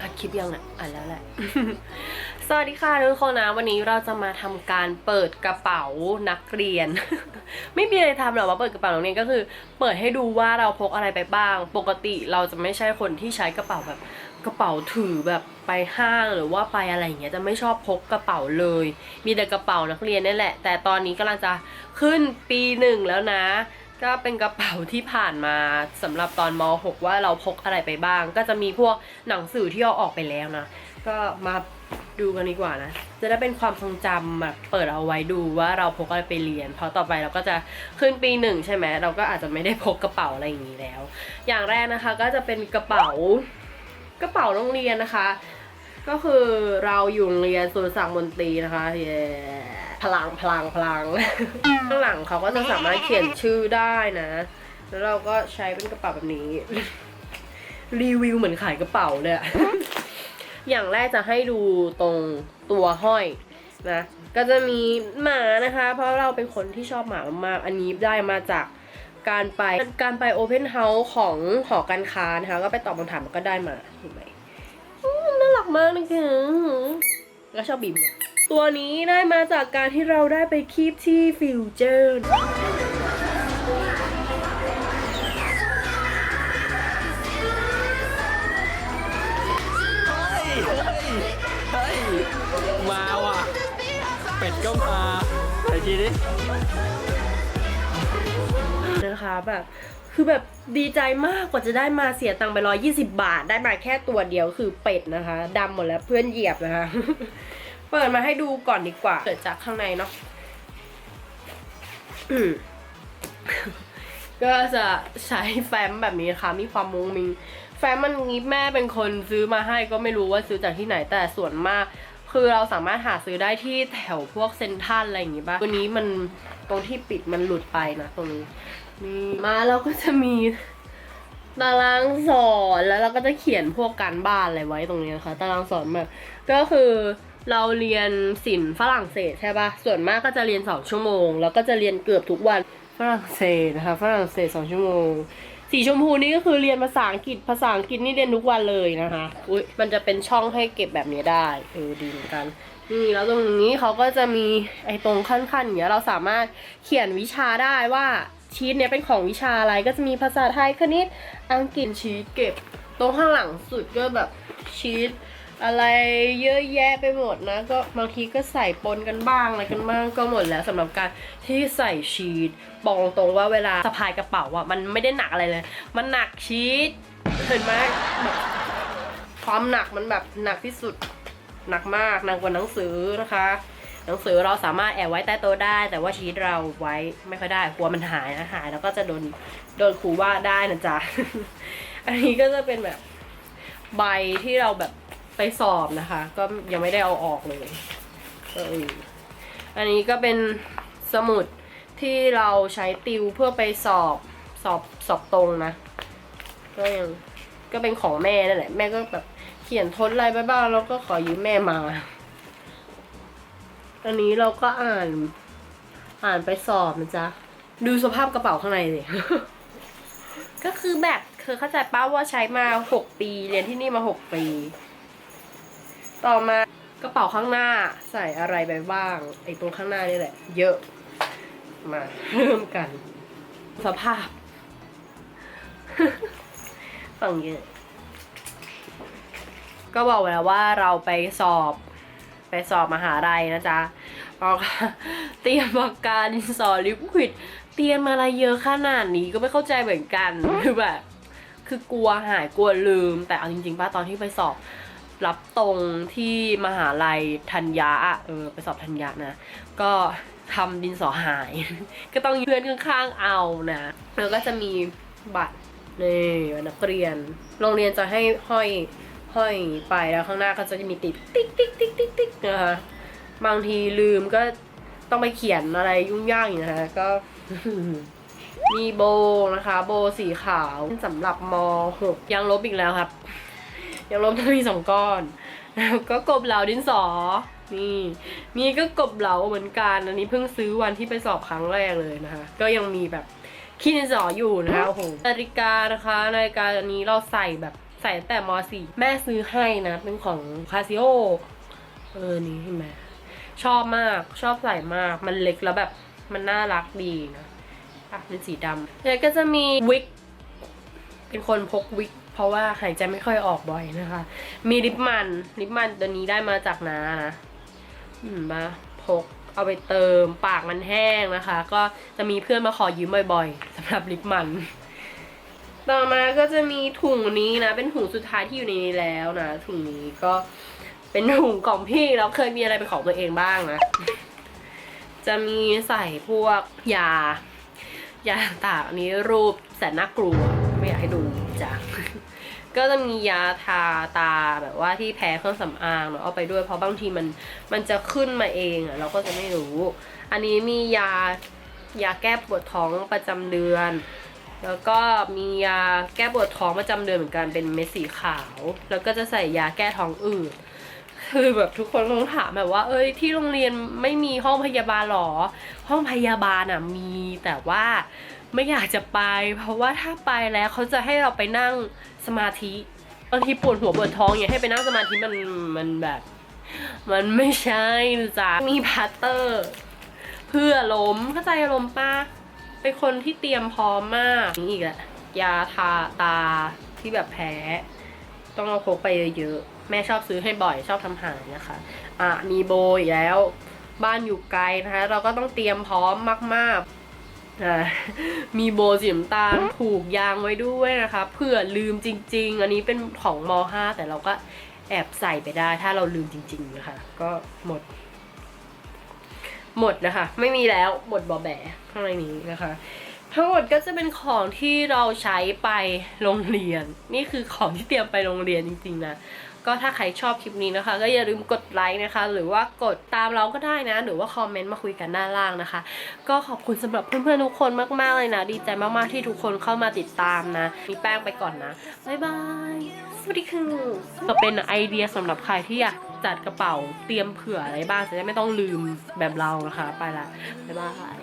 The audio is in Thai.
อัดคลิปยังอะอ่านแล้วแหละ สวัสดีค่ะทุกคนนะ วันนี้เราจะมาทำการเปิดกระเป๋านักเรียน ไม่มีอะไรทำหรอกว่าเปิดกระเป๋านักเรียนก็คือ เปิดให้ดูว่าเราพกอะไรไปบ้าง ปกติเราจะไม่ใช่คนที่ใช้กระเป๋าแบบกระเป๋าถือแบบไปห้างหรือว่าไปอะไรอย่างเงี้ยจะไม่ชอบพกกระเป๋าเลย มีแต่กระเป๋านักเรียนนี่แหละ แต่ตอนนี้กำลังจะขึ้นปีหนึ่งแล้วนะ ก็เป็นกระเป๋าที่ผ่านมาสำหรับตอนม .6 ว่าเราพกอะไรไปบ้าง ก็จะมีพวกหนังสือที่เอาออกไปแล้วนะ ก็มาดูกันดีกว่านะ จะได้เป็นความทรงจำแบบเปิดเอาไว้ดูว่าเราพกอะไรไปเรียน เพราะต่อไปเราก็จะขึ้นปีหนึ่งใช่ไหมเราก็อาจจะไม่ได้พกกระเป๋าอะไรอย่างนี้แล้ว อย่างแรกนะคะก็จะเป็นกระเป๋ากระเป๋าโรงเรียนนะคะ ก็คือเราอยู่โรงเรียนสุรศักดิ์มนตรีนะคะเย้พลังพลังพลังข้างหลังเขาก็จะสามารถเขียนชื่อได้นะ แล้วเราก็ใช้เป็นกระเป๋าแบบนี้ รีวิวเหมือนขายกระเป๋าเลยอะอย่างแรกจะให้ดูตรงตัวห้อยนะ ก็จะมีหมานะคะ เพราะเราเป็นคนที่ชอบหมามากๆ อันนี้ได้มาจากการไปการไปโอเพนเฮาส์ของหอการค้านะคะ ก็ไปตอบคำถามก็ได้มาเห็นไหม มน่ารักมากนะคะแล้วชอบบีมเนี่ยตัวนี้ได้มาจากการที่เราได้ไปคีบที่ฟิวเจอร์เฮ้ยมาว่ะ เป็ดก็มาไหนทีนี้นะคะแบบ คือแบบดีใจมากกว่าจะได้มาเสียตังค์ไปร้อยี่สิบาท ได้มาแค่ตัวเดียวคือเป็ดนะคะดำหมดแล้วเพื่อนเหยียบนะคะ เปิดมาให้ดูก่อนดีกว่าเกิดจากข้างในเนาะก็จะใช้แฟ้มแบบนี้นะคะมีความมุงมิง แฟ้มมันงี้แม่เป็นคนซื้อมาให้ก็ไม่รู้ว่าซื้อจากที่ไหนแต่ส่วนมาก คือเราสามารถหาซื้อได้ที่แถวพวกเซนทรัลอะไรอย่างงี้ป่ะตัวนี้มันตรงที่ปิดมันหลุดไปนะตรงนี้ นี่มาเราก็จะมีตารางสอนแล้วเราก็จะเขียนพวกการบ้านอะไรไว้ตรงนี้นะคะ ตารางสอนแบบก็คือเราเรียนศิลป์ฝรั่งเศสใช่ปะส่วนมากก็จะเรียนสองชั่วโมง แล้วก็จะเรียนเกือบทุกวันฝรั่งเศสนะคะฝรั่งเศสสองชั่วโมง สีชมพูนี่ก็คือเรียนภาษาอังกฤษภาษาอังกฤษนี่เรียนทุกวันเลยนะคะอุ้ยมันจะเป็นช่องให้เก็บแบบนี้ได้เออดีเหมือนกันนี่แล้วตรงนี้เขาก็จะมีไอ้ตรงขั้นๆอย่างเงี้ยเราสามารถเขียนวิชาได้ว่า ชีตเนี้ยเป็นของวิชาอะไรก็จะมีภาษาไทยคณิตอังกฤษชีตเก็บตรงข้างหลังสุดก็แบบชีตอะไรเยอะแยะไปหมดนะ ก็บางทีก็ใส่ปนกันบ้างอะไรกันบ้างก็หมดแล้วสำหรับการที่ใส่ชีตบอกตรงว่าเวลาสะพายกระเป๋าอะมันไม่ได้หนักอะไรเลย มันหนักชีตเห็นไหมความหนักมันแบบหนักที่สุดหนักมากหนักกว่าหนังสือนะคะ หนังสือเราสามารถแอบไว้ใต้โต๊ะได้ แต่ว่าชีตเราไว้ไม่ค่อยได้กลัวมันหายนะหาย แล้วก็จะโดนโดนครูว่าได้นะจ๊ะ อันนี้ก็จะเป็นแบบใบที่เราแบบไปสอบนะคะ ก็ยังไม่ได้เอาออกเลยเอออันนี้ก็เป็นสมุดที่เราใช้ติวเพื่อไปสอบสอบสอบตรงนะ ก็ยังก็เป็นของแม่นั่นแหละ แม่ก็แบบเขียนทดอะไรไปบ้างแล้วก็ขอยืมแม่มา อันนี้เราก็อ่าน อ่านไปสอบนะจ๊ะ ดูสภาพกระเป๋าข้างในสิก็คือแบบคือเข้าใจป้าว่าใช้มาหกปี เรียนที่นี่มาหกปี ต่อมากระเป๋าข้างหน้าใส่อะไรไปบ้างไอ้ตรงข้างหน้านี่แหละ เยอะ มาเริ่มกัน สภาพฟังเยอะก็บอกไว้แล้วว่าเราไปสอบ ไปสอบมหาลัยนะจ๊ะ เราก็เตรียมปากกาดินสอลิควิดเตรียมอะไรเยอะขนาดนี้ก็ไม่เข้าใจเหมือนกันคือแบบคือกลัวหายกลัวลืม แต่เอาจริงๆป้าตอนที่ไปสอบรับตรงที่มหาลัยธัญญาเออไปสอบธัญญานะ ก็ทำดินสอหาย ก็ต้องเพื่อนข้างๆเอานะแล้วก็จะมีบัตรนี่นักเรียน โรงเรียนจะให้ห้อยห้อยไปแล้วข้างหน้าก็จะมีติดติ๊กติ๊กติ๊กติ๊กติ๊กนะคะ บางทีลืมก็ต้องไปเขียนอะไรยุ่งยากอยู่นะคะ ก็ มีโบนะคะ โบสีขาวสำหรับม .6 ยังลบอีกแล้วครับ ยังลบทั้งมีสองก้อน ก็กบเหลาดินสอ นี่ มีก็กบเหลาเหมือนกัน อันนี้เพิ่งซื้อวันที่ไปสอบครั้งแรกเลยนะคะ ก็ยังมีแบบขี้ดินสออยู่นะคะโอ้โหนาฬิกานะคะนาฬิกาอันนี้เราใส่แบบใส่แต่ม .4 แม่ซื้อให้นะ เป็นของคาซิโอเออ นี่เห็นไหม ชอบมากชอบใส่มาก มันเล็กแล้วแบบมันน่ารักดีนะอะเป็นสีดำแล้วก็จะมีวิก เป็นคนพกวิก เพราะว่าหายใจไม่ค่อยออกบ่อยนะคะ มีลิปมันลิปมันตัวนี้ได้มาจากน้านะอืมมาพกเอาไปเติมปากมันแห้งนะคะ ก็จะมีเพื่อนมาขอยืมบ่อยๆสำหรับลิปมัน ต่อมาก็จะมีถุงนี้นะ เป็นถุงสุดท้ายที่อยู่ในนี้แล้วนะถุงนี้ก็ เป็นถุงของพี่แล้วเคยมีอะไรเป็นของตัวเองบ้างนะ จะมีใส่พวกยายาต่างอันนี้รูปแสนน่ากลัว ไม่อยากให้ดูจ้ะก็จะมียาทาตาแบบว่าที่แพ้เครื่องสำอางเนาะเอาไปด้วยเพราะบางทีมันมันจะขึ้นมาเองอะเราก็จะไม่รู้ อันนี้มียายาแก้ปวดท้องประจำเดือน แล้วก็มียาแก้ปวดท้องประจำเดือนเหมือนกันเป็นเม็ดสีขาว แล้วก็จะใส่ยาแก้ท้องอืด คือแบบทุกคนคงถามแบบว่า เอ้ยที่โรงเรียนไม่มีห้องพยาบาลหรอ ห้องพยาบาลอะมีแต่ว่าไม่อยากจะไป เพราะว่าถ้าไปแล้วเขาจะให้เราไปนั่งสมาธิบางทีปวดหัวปวดท้องอย่างให้ไปนั่งสมาธิมันมันแบบ มันไม่ใช่จ้ะมีพัตเตอร์ เพื่อล้มเข้าใจอารมณ์ป้าเป็นคนที่เตรียมพร้อมมากนี่อีกแหละยาทาตาที่แบบแพ้ ต้องเอาพกไปเยอะๆ แม่ชอบซื้อให้บ่อยชอบทำหายนะคะ อะมีโบอีกแล้ว บ้านอยู่ไกลนะคะ เราก็ต้องเตรียมพร้อมมากๆอ่ามีโบสีน้ำตาลผูกยางไว้ด้วยนะคะเผื่อลืมจริง ๆ อันนี้เป็นของม .5 แต่เราก็แอบใส่ไปได้ถ้าเราลืมจริงๆนะคะก็หมด หมดนะคะ ไม่มีแล้วหมดบอแบข้างในนี้นะคะ ทั้งหมดก็จะเป็นของที่เราใช้ไปโรงเรียน นี่คือของที่เตรียมไปโรงเรียนจริงๆนะ ก็ถ้าใครชอบคลิปนี้นะคะ ก็อย่าลืมกดไลค์นะคะ หรือว่ากดตามเราก็ได้นะ หรือว่าคอมเมนต์มาคุยกันด้านล่างนะคะ ก็ขอบคุณสำหรับเพื่อนๆทุกคนมากๆเลยนะ ดีใจมากๆที่ทุกคนเข้ามาติดตามนะ มีแป้งไปก่อนนะบ๊ายบายสวัสดีค่ะก็เป็นไอเดียสำหรับใครที่อยากจัดกระเป๋าเตรียมเผื่ออะไรบ้างจะได้ไม่ต้องลืมแบบเรานะคะ ไปละบ๊ายบาย